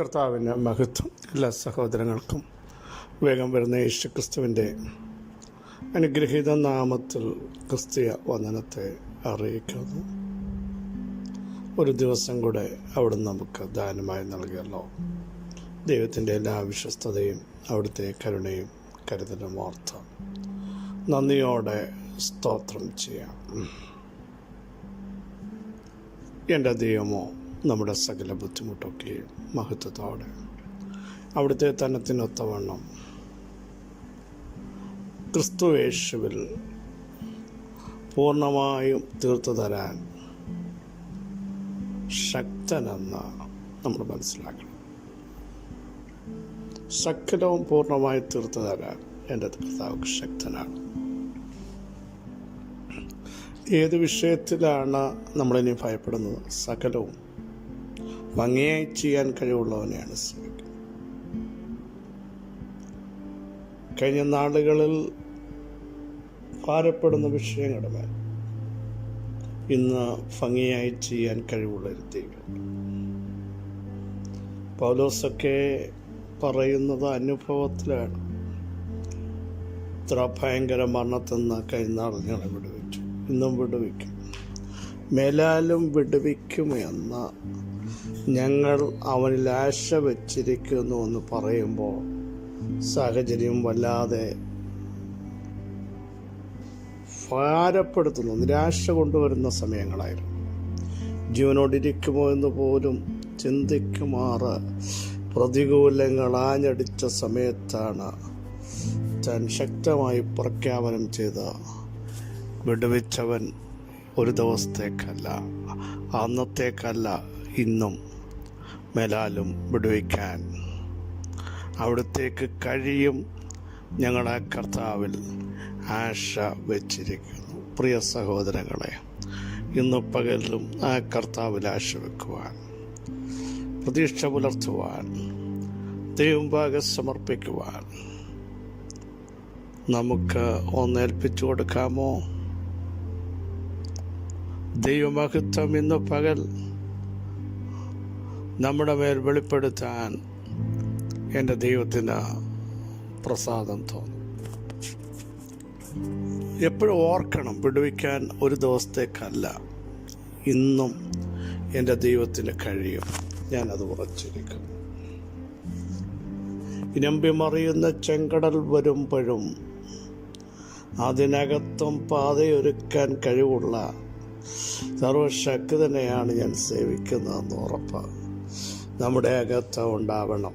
കർത്താവിന്റെ മഹത്വം എല്ലാ സഹോദരങ്ങൾക്കും വേഗം വരുന്ന യേശു ക്രിസ്തുവിന്റെ അനുഗ്രഹീത നാമത്തിൽ ക്രിസ്തീയ വന്ദനത്തെ അറിയിക്കുന്നു. ഒരു ദിവസം കൂടെ അവിടെ നമുക്ക് ദാനമായി നൽകിയല്ലോ. ദൈവത്തിന്റെ എല്ലാ വിശ്വസ്തതയും അവിടുത്തെ കരുണയും കരുതലും ഓർത്ത് നന്ദിയോടെ സ്തോത്രം ചെയ്യാം. എന്റെ ദൈവമോ നമ്മുടെ സകല ബുദ്ധിമുട്ടൊക്കെയും മഹത്വത്തോടെ. അവിടുത്തെ തന്നത്തിനൊത്തവണ്ണം ക്രിസ്തുവേശുവിൽ പൂർണമായും തീർത്തു തരാൻ ശക്തനെന്ന് നമ്മൾ മനസ്സിലാക്കണം. സകലവും പൂർണമായി തീർത്തു തരാൻ എന്റെ കർത്താവ് ശക്തനാണ്. ഏത് വിഷയത്തിലാണ് നമ്മളിനി ഭയപ്പെടുന്നത്? സകലവും ഭംഗിയായി ചെയ്യാൻ കഴിവുള്ളവനെയാണ് ശ്രമിക്കുന്നത് കഴിഞ്ഞ നാളുകളിൽ ഭാരപ്പെടുന്ന വിഷയങ്ങളുടെ ഇന്ന് ഭംഗിയായി ചെയ്യാൻ കഴിവുള്ള പൗലോസൊക്കെ പറയുന്നത് അനുഭവത്തിലാണ്. ഇത്ര ഭയങ്കര മരണത്തിൽ നിന്ന് കഴിഞ്ഞാൾ ഞങ്ങളെ വിടുവിച്ചു. ഇന്നും വിടുവിക്കും. മേലാലും വിടുവിക്കുമെന്ന് ഞങ്ങൾ അവനിൽ ആശ വച്ചിരിക്കുന്നു എന്ന് പറയുമ്പോൾ സാഹചര്യം വല്ലാതെ ഭാരപ്പെടുത്തുന്നു. നിരാശ കൊണ്ടുവരുന്ന സമയങ്ങളായിരുന്നു. ജീവനോടിരിക്കുമോ എന്ന് പോലും ചിന്തിക്കുമാറ് പ്രതികൂലങ്ങൾ ആഞ്ഞടിച്ച സമയത്താണ് താൻ ശക്തമായി പ്രഖ്യാപനം ചെയ്ത വിടുവിച്ചവൻ ഒരു ദിവസത്തേക്കല്ല അന്നത്തേക്കല്ല ഇന്നും. മേലാലും വിടുവിക്കാൻ. അവിടത്തേക്ക് കഴിയും ഞങ്ങളെ കർത്താവിൽ ആശ വച്ചിരിക്കുന്നു. പ്രിയ സഹോദരങ്ങളെ ഇന്ന് പകലും ആ കർത്താവിൽ ആശ വെക്കുവാൻ പ്രതീക്ഷ പുലർത്തുവാൻ ദൈവംഭാഗം സമർപ്പിക്കുവാൻ നമുക്ക് ഒന്നേൽപ്പിച്ചു കൊടുക്കാമോ? ദൈവമഹത്വം ഇന്ന് പകൽ നമ്മുടെ മേൽ വെളിപ്പെടുത്താൻ എന്റെ ദൈവത്തിന് പ്രസാദം തോന്നും. എപ്പോഴും ഓർക്കണം വിടുവിക്കാൻ ഒരു ദിവസത്തേക്കല്ല. ഇന്നും എന്റെ ദൈവത്തിന് കഴിയും. ഞാനത് ഉറച്ചിരിക്കുന്നു. ഇനമ്പി മറിയുന്ന ചെങ്കടൽ വരുമ്പോഴും അതിനകത്തും പാതയൊരുക്കാൻ കഴിവുള്ള സർവശക്തനെയാണ് ഞാൻ സേവിക്കുന്നതെന്ന് ഉറപ്പ് നമ്മുടെ അകത്ത് ഉണ്ടാവണം.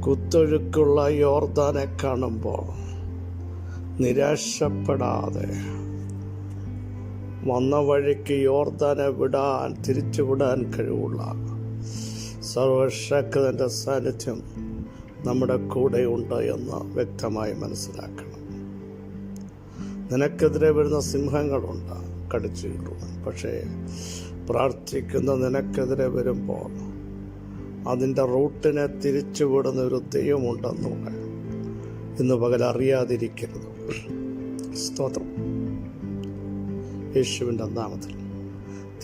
കുത്തൊഴുക്കുള്ള യോർദാനെ കാണുമ്പോൾ നിരാശപ്പെടാതെ വന്ന വഴിക്ക് യോർദാനെ വിടാൻ തിരിച്ചു വിടാൻ കഴിവുള്ള സർവശക്തന്റെ സാന്നിധ്യം നമ്മുടെ കൂടെയുണ്ട് എന്ന് വ്യക്തമായി മനസ്സിലാക്കണം. നിനക്കെതിരെ വരുന്ന സിംഹങ്ങളുണ്ട് കടിച്ചു കീറുവാൻ പക്ഷേ പ്രാർത്ഥിക്കുന്ന നിനക്കെതിരെ വരുമ്പോൾ അതിന്റെ റൂട്ടിനെ തിരിച്ചുവിടുന്ന ഒരു ദൈവമുണ്ടെന്നൂടെ ഇന്ന് പകൽ അറിയാതിരിക്കരുത്. സ്തോത്രം. യേശുവിന്റെ നാമത്തിൽ.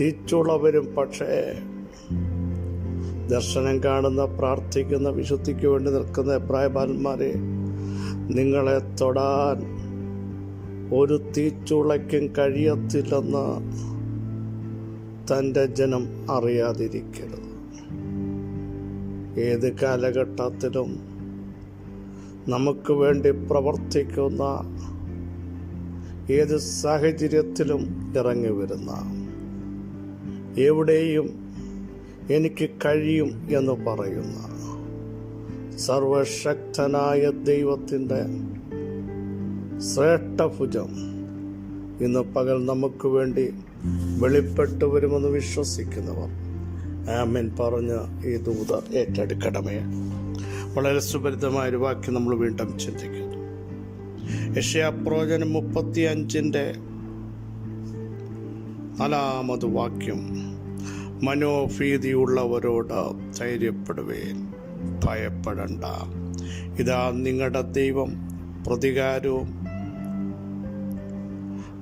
തിരിച്ചുള്ളവരും പക്ഷേ ദർശനം കാണുന്ന പ്രാർത്ഥിക്കുന്ന വിശുദ്ധിക്ക് വേണ്ടി നിൽക്കുന്ന പ്രായബാലന്മാരെ നിങ്ങളെ തൊടാൻ ഒരു തീച്ചുളയ്ക്കും കഴിയത്തില്ലെന്ന് തന്റെ ജനം അറിയാതിരിക്കരുത്. ഏത് കാലഘട്ടത്തിലും നമുക്ക് വേണ്ടി പ്രവർത്തിക്കുന്ന ഏത് സാഹചര്യത്തിലും ഇറങ്ങി വരുന്ന എവിടെയും എനിക്ക് കഴിയും എന്ന് പറയുന്ന സർവശക്തനായ ദൈവത്തിന്റെ ശ്രേഷ്ഠഭുജം ഇന്ന് പകൽ നമുക്ക് വേണ്ടി വെളിപ്പെട്ടു വരുമെന്ന് വിശ്വസിക്കുന്നവർ. ആമൻ പറഞ്ഞ ഈ ദൂത ഏറ്റെടുക്കണമേ. വളരെ സുപരിതമായ ഒരു വാക്യം നമ്മൾ വീണ്ടും ചിന്തിക്കുന്നു. യശയാപ്രോചനം മുപ്പത്തി അഞ്ചിന്റെ നാലാമത് വാക്യം മനോഭീതിയുള്ളവരോട് ധൈര്യപ്പെടുവേൻ ഭയപ്പെടണ്ട. ഇതാ നിങ്ങളുടെ ദൈവം പ്രതികാരവും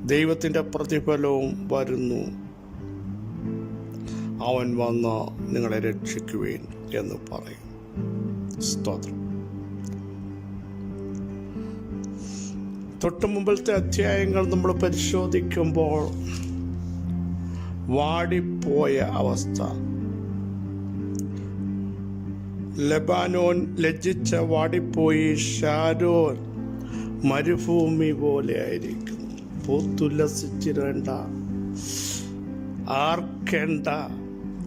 ദൈവത്തിന്റെ പ്രതിഫലവും വരുന്നു. അവൻ വന്ന് നിങ്ങളെ രക്ഷിക്കുവേൻ എന്ന് പറയും. സ്തോത്രം. തൊട്ട് മുമ്പിലത്തെ അധ്യായങ്ങൾ നമ്മൾ പരിശോധിക്കുമ്പോൾ വാടിപ്പോയ അവസ്ഥ. ലബാനോൻ ലജ്ജിച്ച വാടിപ്പോയി ഷാരോൻ മരുഭൂമി പോലെ ആയിരിക്കുന്നു. പൂത്തുല്ലസിച്ചിരേണ്ട. ആർക്കേണ്ട?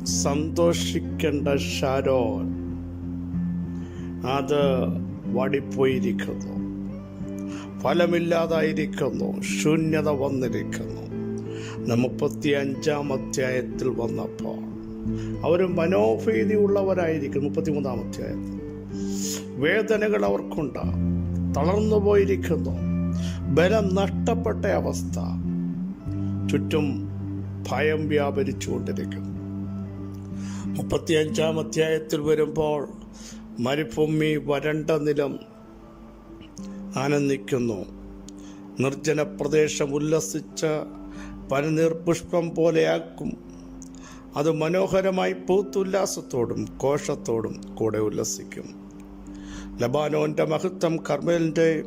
സന്തോഷിക്കേണ്ട ഷാരോൻ അത് വാടിപ്പോയിരിക്കുന്നു. ഫലമില്ലാതായിരിക്കുന്നു. ശൂന്യത വന്നിരിക്കുന്നു. മുപ്പത്തി അഞ്ചാം അധ്യായത്തിൽ വന്നപ്പോൾ അവർ മനോഭീതി ഉള്ളവരായിരിക്കും മുപ്പത്തിമൂന്നാം അധ്യായത്തിൽ. വേദനകൾ അവർക്കുണ്ട്. തളർന്നു പോയിരിക്കുന്നു ബലം നഷ്ടപ്പെട്ട അവസ്ഥ. ചുറ്റും ഭയം വ്യാപരിച്ചുകൊണ്ടിരിക്കുന്നു. മുപ്പത്തിയഞ്ചാം അധ്യായത്തിൽ വരുമ്പോൾ മരുഭൂമി വരണ്ട നിലം ആനന്ദിക്കുന്നു. നിർജന പ്രദേശം ഉല്ലസിച്ച പനിനീർ പുഷ്പം പോലെയാക്കും. അത് മനോഹരമായി പൂത്തുല്ലാസത്തോടും കോശത്തോടും കൂടെ ഉല്ലസിക്കും. ലബാനോന്റെ മഹത്വം കർമ്മലിന്റെ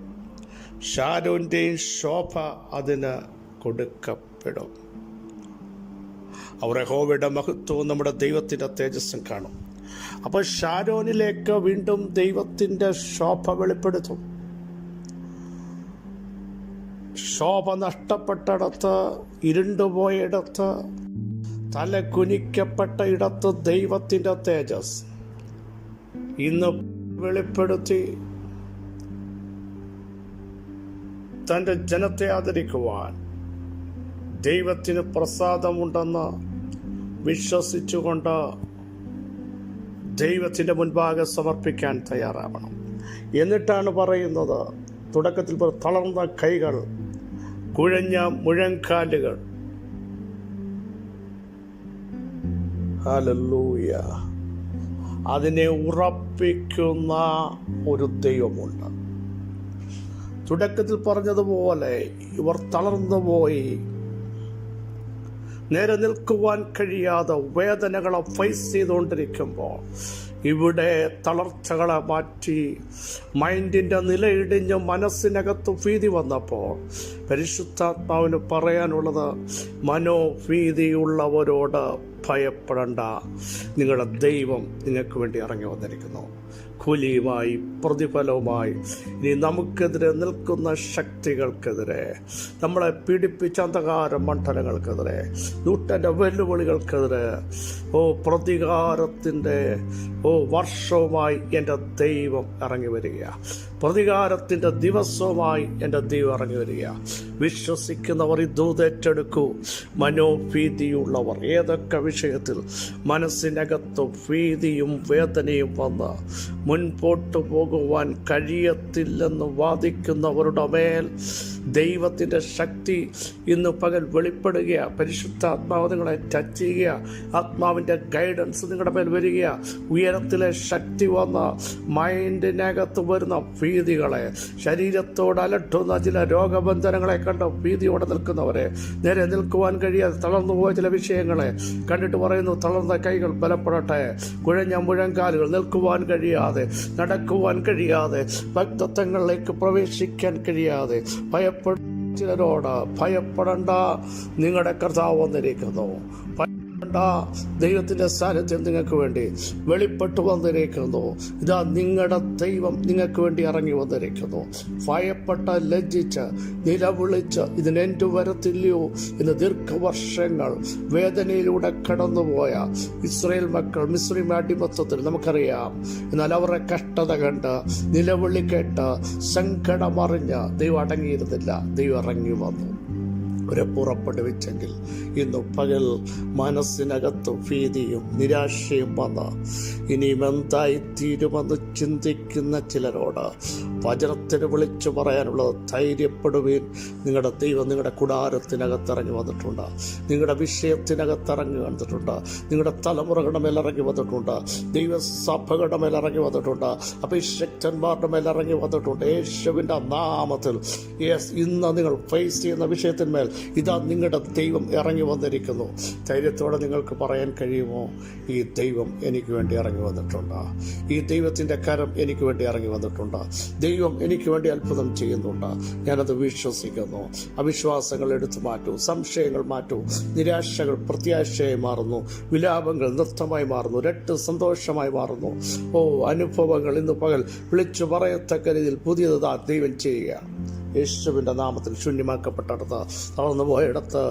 ഷാരോന്റെയും ശോഭ അതിന് കൊടുക്കപ്പെടും. അവരെ ഹോവയുടെ മഹത്വവും നമ്മുടെ ദൈവത്തിന്റെ തേജസ്സും കാണും. അപ്പോൾ ഷാരോനിലേക്ക് വീണ്ടും ദൈവത്തിന്റെ ശോഭ വെളിപ്പെടുത്തും. ശോഭ നഷ്ടപ്പെട്ടിടത്ത് ഇരുണ്ടുപോയിടത്ത് തല കുനിക്കപ്പെട്ട ഇടത്ത് ദൈവത്തിന്റെ തേജസ് ഇന്ന് വെളിപ്പെടുത്തി തന്റെ ജനത്തെ ആദരിക്കുവാൻ ദൈവത്തിന് പ്രസാദമുണ്ടെന്ന് വിശ്വസിച്ചുകൊണ്ട് ദൈവത്തിന്റെ മുൻപാകെ സമർപ്പിക്കാൻ തയ്യാറാവണം. എന്നിട്ടാണ് പറയുന്നത് തുടക്കത്തിൽ തളർന്ന കൈകൾ കുഴഞ്ഞ മുഴങ്കാലുകൾ. അതിനെ ഉറപ്പിക്കുന്ന ഒരു ദൈവമുണ്ട്. തുടക്കത്തിൽ പറഞ്ഞതുപോലെ ഇവർ തളർന്നുപോയി നേരെ നിൽക്കുവാൻ കഴിയാതെ വേദനകളെ ഫേസ് ചെയ്തുകൊണ്ടിരിക്കുമ്പോൾ ഇവിടെ തളർച്ചകളെ മാറ്റി മൈൻഡിന്റെ നിലയിടിഞ്ഞ് മനസ്സിനകത്ത് ഭീതി വന്നപ്പോൾ പരിശുദ്ധാത്മാവിന് പറയാനുള്ളത് മനോഭീതിയുള്ളവരോട് ഭയപ്പെടണ്ട. നിങ്ങളുടെ ദൈവം നിങ്ങൾക്ക് വേണ്ടി ഇറങ്ങി വന്നിരിക്കുന്നു. കൂലിയുമായി പ്രതിഫലവുമായി. ഇനി നമുക്കെതിരെ നിൽക്കുന്ന ശക്തികൾക്കെതിരെ നമ്മളെ പീഡിപ്പിച്ച അന്ധകാര മണ്ഡലങ്ങൾക്കെതിരെ നൂറ്റന്റെ വെല്ലുവിളികൾക്കെതിരെ ഓ പ്രതികാരത്തിന്റെ ഓ വർഷവുമായി എന്റെ ദൈവം ഇറങ്ങി വരിക. പ്രതികാരത്തിന്റെ ദിവസവുമായി എന്റെ ദൈവം ഇറങ്ങി വരിക. വിശ്വസിക്കുന്നവർ ഈ ഏറ്റെടുക്കൂ. മനോഭീതിയുള്ളവർ ഏതൊക്കെ വിഷയത്തിൽ മനസ്സിനകത്ത് ഭീതിയും വേദനയും വന്ന് മുൻപോട്ട് പോകുവാൻ കഴിയത്തില്ലെന്ന് വാദിക്കുന്നവരുടെ മേൽ ദൈവത്തിന്റെ ശക്തി ഇന്ന് പകൽ വെളിപ്പെടുക പരിശുദ്ധ ആത്മാവ് നിങ്ങളെ ടച്ച് ചെയ്യുക ആത്മാവിന്റെ ഗൈഡൻസ് നിങ്ങളുടെ മേൽ വരിക ഉയരത്തിലെ ശക്തി വന്ന മൈൻഡിനകത്ത് വരുന്ന ഭീതികളെ ശരീരത്തോട് അലട്ടുന്ന ചില രോഗബന്ധനങ്ങളെ കണ്ട് ഭീതിയോടെ നിൽക്കുന്നവരെ നേരെ നിൽക്കുവാൻ കഴിയാതെ തളർന്നു പോയ ചില വിഷയങ്ങളെ കണ്ടിട്ട് പറയുന്നു തളർന്ന കൈകൾ ബലപ്പെടട്ടെ. കുഴഞ്ഞ മുഴങ്കാലുകൾ നിൽക്കുവാൻ കഴിയാതെ നടക്കുവാൻ കഴിയാതെ ഭക്തത്വങ്ങളിലേക്ക് പ്രവേശിക്കാൻ കഴിയാതെ ഭയപ്പെടു ചിലരോട് ഭയപ്പെടണ്ട. നിങ്ങളുടെ കർത്താവ് വന്നിരിക്കുന്നു. ഭയപ്പെടണ്ട ദൈവത്തിന്റെ സാന്നിധ്യം നിങ്ങൾക്ക് വേണ്ടി വെളിപ്പെട്ടു വന്നിരിക്കുന്നു. ഇതാ നിങ്ങളുടെ ദൈവം നിങ്ങൾക്ക് വേണ്ടി ഇറങ്ങി വന്നിരിക്കുന്നു. ഭയപ്പെട്ട ലജ്ജിച്ച് നിലവിളിച്ച് ഇതിനെന്തു വരത്തില്ലയോ എന്ന് ദീർഘവർഷങ്ങൾ വേദനയിലൂടെ കടന്നുപോയ ഇസ്രയേൽ മക്കൾ മിശ്രിമ അടിമത്തത്തിൽ നമുക്കറിയാം. എന്നാൽ അവരുടെ കഷ്ടത കണ്ട് നിലവിളി കേട്ട് സങ്കടമറിഞ്ഞ് ദൈവം അടങ്ങിയിരുന്നില്ല. ദൈവം ഇറങ്ങി വന്നു. അവരെ പുറപ്പെടുവിച്ചെങ്കിൽ ഇന്ന് പകൽ മനസ്സിനകത്ത് ഭീതിയും നിരാശയും വന്ന് ഇനിയും എന്തായി തീരുമെന്ന് ചിന്തിക്കുന്ന ചിലരോട് വചനത്തിന് വിളിച്ചു പറയാനുള്ളത് ധൈര്യപ്പെടുവീൻ. നിങ്ങളുടെ ദൈവം നിങ്ങളുടെ കുടാരത്തിനകത്ത് ഇറങ്ങി വന്നിട്ടുണ്ട്. നിങ്ങളുടെ വിഷയത്തിനകത്ത് ഇറങ്ങി വന്നിട്ടുണ്ട്. നിങ്ങളുടെ തലമുറകളുടെ മേൽ ഇറങ്ങി വന്നിട്ടുണ്ട്. ദൈവസഭകളുടെ മേൽ ഇറങ്ങി വന്നിട്ടുണ്ട്. അഭിഷക്തന്മാരുടെ മേൽ ഇറങ്ങി വന്നിട്ടുണ്ട്. യേശുവിന്റെ നാമത്തിൽ. യെസ് ഇന്ന് നിങ്ങൾ ഫേസ് ചെയ്യുന്ന വിഷയത്തിന്മേൽ ഇതാ നിങ്ങളുടെ ദൈവം ഇറങ്ങി വന്നിരിക്കുന്നു. ധൈര്യത്തോടെ നിങ്ങൾക്ക് പറയാൻ കഴിയുമോ? ഈ ദൈവം എനിക്ക് വേണ്ടി ഇറങ്ങി വന്നിട്ടുണ്ട്. ഈ ദൈവത്തിന്റെ കരം എനിക്ക് വേണ്ടി ഇറങ്ങി വന്നിട്ടുണ്ട്. ദൈവം എനിക്ക് വേണ്ടി അത്ഭുതം ചെയ്യുന്നുണ്ട്. ഞാനത് വിശ്വസിക്കുന്നു. അവിശ്വാസങ്ങൾ എടുത്തു മാറ്റൂ. സംശയങ്ങൾ മാറ്റൂ. നിരാശകൾ പ്രത്യാശയായി മാറുന്നു. വിലാപങ്ങൾ നൃത്തമായി മാറുന്നു. രട്ട് സന്തോഷമായി മാറുന്നു. ഓ അനുഭവങ്ങൾ ഇന്ന് പകൽ വിളിച്ചു പറയത്തക്ക രീതിയിൽ പുതിയത് ദൈവം ചെയ്യുക. യേശുവിന്റെ നാമത്തിൽ ശൂന്യമാക്കപ്പെട്ടിടത്ത് തളർന്നു പോയിടത്ത്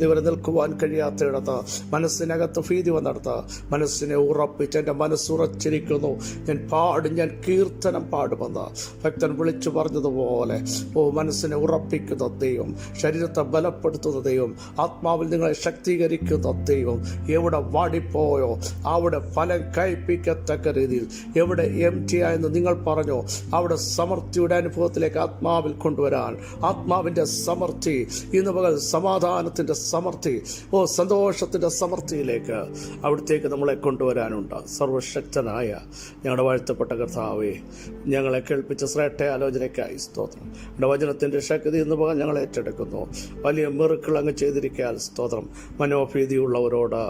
ഇവരെ നിൽക്കുവാൻ കഴിയാത്തയിടത്ത് മനസ്സിനകത്ത് ഭീതി വന്നിടത്ത് മനസ്സിനെ ഉറപ്പിച്ച് എന്റെ മനസ്സുറച്ചിരിക്കുന്നു. ഞാൻ പാടും ഞാൻ കീർത്തനം പാടുമെന്ന് ഭക്തൻ വിളിച്ചു പറഞ്ഞതുപോലെ ഓ മനസ്സിനെ ഉറപ്പിക്കുന്ന ദൈവം ശരീരത്തെ ബലപ്പെടുത്തുന്ന ദൈവം ആത്മാവിൽ നിങ്ങളെ ശക്തീകരിക്കുന്ന ദൈവം എവിടെ വാടിപ്പോയോ അവിടെ ഫലം കഴിപ്പിക്കത്തക്ക രീതിയിൽ എവിടെ എം ടി ആയെന്ന് നിങ്ങൾ പറഞ്ഞോ അവിടെ സമൃദ്ധിയുടെ അനുഭവത്തിലേക്ക് ആത്മാവിൽ കൊണ്ടുവരാൻ. ആത്മാവിന്റെ സമൃദ്ധി ഇന്ന് പകൽ സമാധാനത്തിന്റെ സമൃദ്ധി ഓ സന്തോഷത്തിന്റെ സമൃദ്ധിയിലേക്ക് അവിടത്തേക്ക് നമ്മളെ കൊണ്ടുവരാനുണ്ട്. സർവശക്തനായ ഞങ്ങളുടെ വാഴ്ത്തപ്പെട്ട കർത്താവേ ഞങ്ങളെ കേൾപ്പിച്ച ശ്രേഷ്ഠ ആലോചനയ്ക്കായി സ്തോത്രം. ഞങ്ങളുടെ വചനത്തിന്റെ ശക്തി ഇന്ന് പകൽ ഞങ്ങൾ ഏറ്റെടുക്കുന്നു. വലിയ മെറുക്കൾ അങ്ങ് ചെയ്തിരിക്കാൻ സ്തോത്രം. മനോഭീതിയുള്ളവരോട്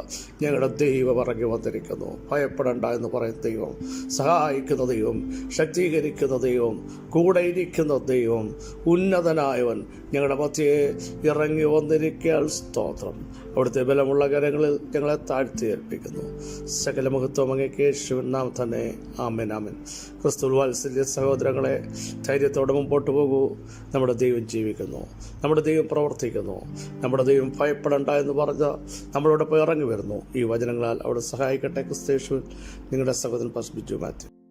ഞങ്ങളുടെ ദൈവം ഇറങ്ങി വന്നിരിക്കുന്നു. ഭയപ്പെടണ്ട എന്ന് പറയുന്ന ദൈവം സഹായിക്കുന്ന ദൈവം ശക്തീകരിക്കുന്ന ദൈവം കൂടെ ഇരിക്കുന്ന ദൈവം ഉന്നതനായവൻ ഞങ്ങളുടെ മധ്യയെ ഇറങ്ങി വന്നിരിക്കാൻ സ്തോത്രം. അവിടുത്തെ ബലമുള്ള കരങ്ങളിൽ ഞങ്ങളെ താഴ്ത്തി ഏൽപ്പിക്കുന്നു സകല മഹത്വം അങ്ങേക്ക് യേശുവിൻ നാം തന്നെ ആമൻ ആമൻ. ക്രിസ്തു വാത്സല്യ സഹോദരങ്ങളെ ധൈര്യത്തോടെ മുമ്പോട്ട് പോകൂ. നമ്മുടെ ദൈവം ജീവിക്കുന്നു. നമ്മുടെ ദൈവം പ്രവർത്തിക്കുന്നു. നമ്മുടെ ദൈവം ഭയപ്പെടണ്ട എന്ന് പറഞ്ഞ് നമ്മളോടൊപ്പം ഇറങ്ങി വരുന്നു. ഈ വചനങ്ങളാൽ അവിടെ സഹായിക്കട്ടെ ക്രിസ്തേഷുവിൻ നിങ്ങളുടെ സഹോദരൻ പസ്ബിജു മാത്യു